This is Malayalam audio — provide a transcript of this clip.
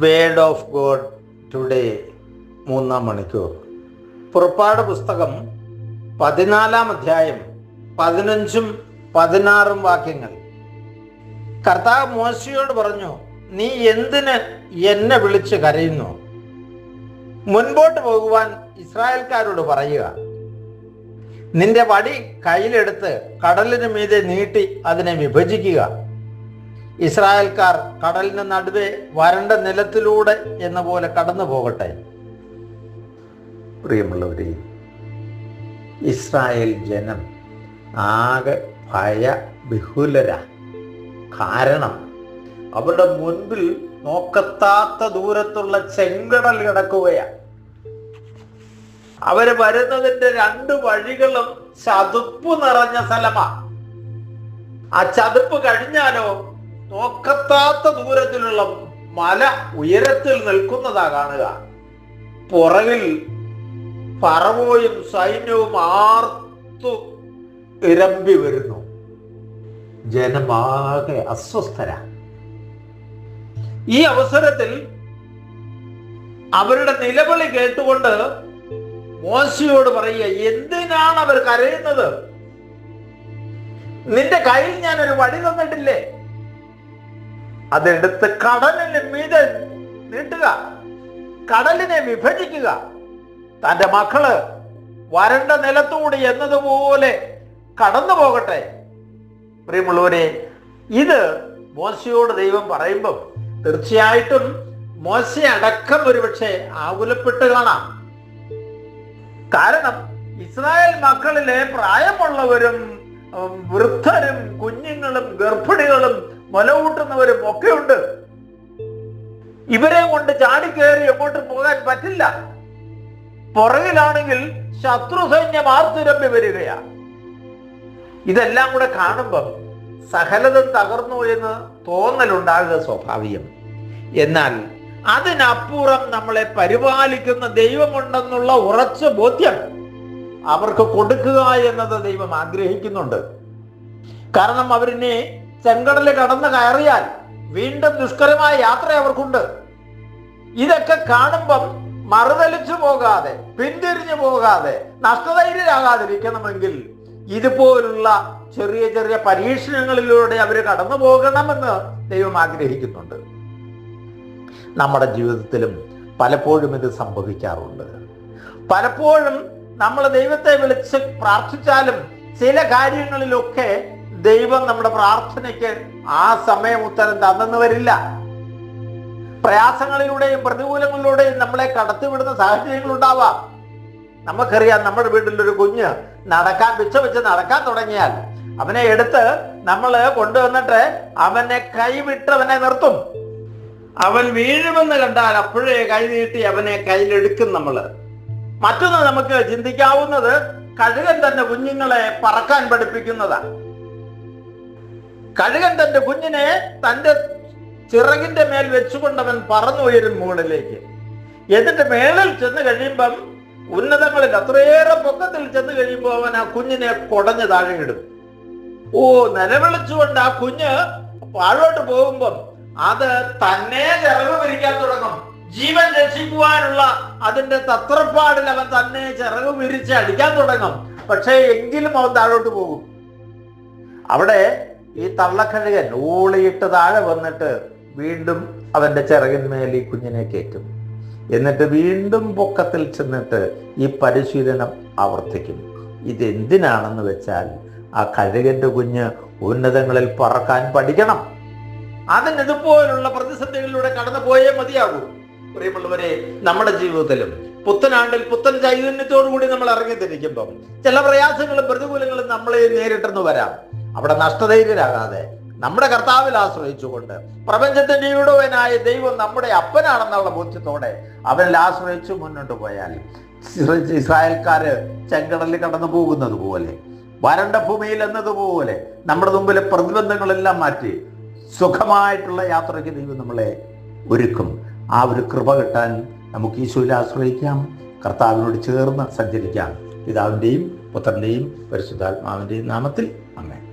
വേർഡ് ഓഫ് ഗോഡ് ടുഡേ മൂന്നാം മണിക്കൂർ. പുറപ്പാട് പുസ്തകം പതിനാലാം അധ്യായം പതിനഞ്ചും പതിനാറും വാക്യങ്ങൾ. കർത്താവ് മോശയോട് പറഞ്ഞു നീ എന്തിന് എന്നെ വിളിച്ച് കരയുന്നു? മുൻപോട്ട് പോകുവാൻ ഇസ്രായേൽക്കാരോട് പറയുക. നിന്റെ വടി കയ്യിലെടുത്ത് കടലിന് മീതെ നീട്ടി അതിനെ വിഭജിക്കുക. ഇസ്രായേൽക്കാർ കടലിന് നടുവെ വരണ്ട നിലത്തിലൂടെ എന്ന പോലെ കടന്നു പോകട്ടെ പ്രിയമുള്ളവരെ ഇസ്രായേൽ ജനം ആകെ ഭയ ബിഹുലര കാരണം അവരുടെ മുൻപിൽ നോക്കത്താത്ത ദൂരത്തുള്ള ചെങ്കടൽ കിടക്കുകയാണ് അവർ വരുന്നതിന്റെ രണ്ട് വഴികളും ചതുപ്പ് നിറഞ്ഞ സ്ഥലമാണ് ആ ചതുപ്പ് കഴിഞ്ഞാലോ നോക്കത്താത്ത ദൂരത്തിലുള്ള മല ഉയരത്തിൽ നിൽക്കുന്നതാ കാണുക. പുറകിൽ പറവോയും സൈന്യവും ആർത്തു ഇരമ്പി വരുന്നു. ജനമാകെ അസ്വസ്ഥര. ഈ അവസരത്തിൽ അവരുടെ നിലവിളി കേട്ടുകൊണ്ട് മോശിയോട് പറയുക എന്തിനാണ് അവർ കരയുന്നത്? നിന്റെ കയ്യിൽ ഞാൻ ഒരു വടി തന്നിട്ടില്ലേ? അതെടുത്ത് കടലിന് മീതെ നീട്ടുക കടലിനെ വിഭജിക്കുക. തന്റെ മക്കൾ വരണ്ട നിലത്തൂടി എന്നതുപോലെ കടന്നു പോകട്ടെ. പ്രിയമുള്ളവരെ ഇത് മോശയോട് ദൈവം പറയുമ്പം തീർച്ചയായിട്ടും മോശ അടക്കം ഒരുപക്ഷെ ആകുലപ്പെട്ട് കാണാം. കാരണം ഇസ്രായേൽ മക്കളിലെ പ്രായമുള്ളവരും വൃദ്ധരും കുഞ്ഞുങ്ങളും ഗർഭിണികളും മുലകൂട്ടുന്നവരും ഒക്കെ ഉണ്ട് ഇവരെ കൊണ്ട് ചാടിക്കേറി എങ്ങോട്ട് പോകാൻ പറ്റില്ല. പുറകിലാണെങ്കിൽ ശത്രു സൈന്യം ആർത്തുരമ്പി വരികയാ ഇതെല്ലാം കൂടെ കാണുമ്പം സഹലത തകർന്നു എന്ന് തോന്നലുണ്ടാകുക സ്വാഭാവികം. എന്നാൽ അതിനപ്പുറം നമ്മളെ പരിപാലിക്കുന്ന ദൈവമുണ്ടെന്നുള്ള ഉറച്ച ബോധ്യം അവർക്ക് കൊടുക്കുക എന്നത് ദൈവം ആഗ്രഹിക്കുന്നുണ്ട്. കാരണം അവരിനെ ചെങ്കടൽ കടന്ന് കയറിയാൽ വീണ്ടും ദുഷ്കരമായ യാത്ര അവർക്കുണ്ട്. ഇതൊക്കെ കാണുമ്പം മറുതലിച്ചു പോകാതെ പിന്തിരിഞ്ഞു പോകാതെ നഷ്ടധൈര്യരാകാതിരിക്കണമെങ്കിൽ ഇതുപോലുള്ള ചെറിയ ചെറിയ പരീക്ഷണങ്ങളിലൂടെ അവർ കടന്നു പോകണമെന്ന് ദൈവം ആഗ്രഹിക്കുന്നുണ്ട്. നമ്മുടെ ജീവിതത്തിലും പലപ്പോഴും ഇത് സംഭവിക്കാറുണ്ട്. പലപ്പോഴും നമ്മൾ ദൈവത്തെ വിളിച്ച് പ്രാർത്ഥിച്ചാലും ചില കാര്യങ്ങളിലൊക്കെ ദൈവം നമ്മുടെ പ്രാർത്ഥനയ്ക്ക് ആ സമയം ഉത്തരം തന്നെന്ന് വരില്ല. പ്രയാസങ്ങളിലൂടെയും പ്രതികൂലങ്ങളിലൂടെയും നമ്മളെ കടത്തിവിടുന്ന സാഹചര്യങ്ങൾ ഉണ്ടാവാം നമുക്കറിയാം നമ്മുടെ വീട്ടിലൊരു കുഞ്ഞ് നടക്കാൻ പിച്ച വെച്ച് നടക്കാൻ തുടങ്ങിയാൽ അവനെ എടുത്ത് നമ്മൾ കൊണ്ടുവന്നിട്ട് അവനെ കൈവിട്ട് അവനെ നിർത്തും. അവൻ വീഴുമെന്ന് കണ്ടാൽ അപ്പോഴേ കൈ നീട്ടി അവനെ കയ്യിലെടുക്കും നമ്മൾ മറ്റൊന്ന് നമുക്ക് ചിന്തിക്കാവുന്നത് കഴുകൻ തന്നെ കുഞ്ഞുങ്ങളെ പറക്കാൻ പഠിപ്പിക്കുന്നതാണ് കഴുകൻ തന്റെ കുഞ്ഞിനെ തന്റെ ചിറകിന്റെ മേൽ വെച്ചുകൊണ്ടവൻ പറന്നുയരും മുകളിലേക്ക്. എന്നിട്ട് മേളിൽ ചെന്ന് കഴിയുമ്പം ഉന്നതങ്ങളിൽ അത്രയേറെ പൊക്കത്തിൽ ചെന്ന് കഴിയുമ്പോൾ അവൻ ആ കുഞ്ഞിനെ കൊടഞ്ഞ് താഴെ ഇടും ഓ നിലവിളിച്ചുകൊണ്ട് ആ കുഞ്ഞ് പാഴോട്ട് പോകുമ്പം അത് തന്നെ ചിറക് വിരിക്കാൻ തുടങ്ങും. ജീവൻ രക്ഷിക്കുവാനുള്ള അതിന്റെ തത്രപ്പാടിൽ അവൻ തന്നെ ചിറക് വിരിച്ച് അടിക്കാൻ തുടങ്ങും. പക്ഷേ എങ്കിലും അവൻ താഴോട്ട് പോകും. അവിടെ ഈ തള്ളക്കഴുകൻ ഊളിയിട്ട് താഴെ വന്നിട്ട് വീണ്ടും അവന്റെ ചിറകിന്മേൽ ഈ കുഞ്ഞിനെ കയറ്റും. എന്നിട്ട് വീണ്ടും പൊക്കത്തിൽ ചെന്നിട്ട് ഈ പരിശീലനം ആവർത്തിക്കും. ഇതെന്തിനാണെന്ന് വെച്ചാൽ ആ കഴുകന്റെ കുഞ്ഞ് ഉന്നതങ്ങളിൽ പറക്കാൻ പഠിക്കണം. അതിന് ഇതുപോലുള്ള പ്രതിസന്ധികളിലൂടെ കടന്നു പോയേ മതിയാകൂ. പ്രിയമുള്ളവരെ നമ്മുടെ ജീവിതത്തിലും പുത്തനാണ്ടിൽ പുത്തൻ ചൈതന്യത്തോടു കൂടി നമ്മൾ ഇറങ്ങി ചില പ്രയാസങ്ങളും പ്രതികൂലങ്ങളും നമ്മളെ നേരിട്ടെന്ന് വരാം. അവിടെ നഷ്ടധൈര്യരാകാതെ നമ്മുടെ കർത്താവിൽ ആശ്രയിച്ചുകൊണ്ട് പ്രപഞ്ചത്തിന്റെ ഈടുവനായ ദൈവം നമ്മുടെ അപ്പനാണെന്നുള്ള ബോധ്യത്തോടെ അവനിൽ ആശ്രയിച്ചു മുന്നോട്ട് പോയാൽ ഇസ്ര- ഇസ്രായേൽക്കാര് ചെങ്കടലിൽ കടന്നു പോകുന്നത് പോലെ വരണ്ട ഭൂമിയിൽ എന്നതുപോലെ നമ്മുടെ മുമ്പിലെ പ്രതിബന്ധങ്ങളെല്ലാം മാറ്റി സുഖമായിട്ടുള്ള യാത്രയ്ക്ക് ദൈവം നമ്മളെ ഒരുക്കും. ആ ഒരു കൃപ കിട്ടാൻ നമുക്ക് ഈശോയിൽ ആശ്രയിക്കാം. കർത്താവിനോട് ചേർന്ന് സഞ്ചരിക്കാം. പിതാവിന്റെയും പുത്രന്റെയും പരിശുദ്ധാത്മാവിന്റെയും നാമത്തിൽ. അമ്മേ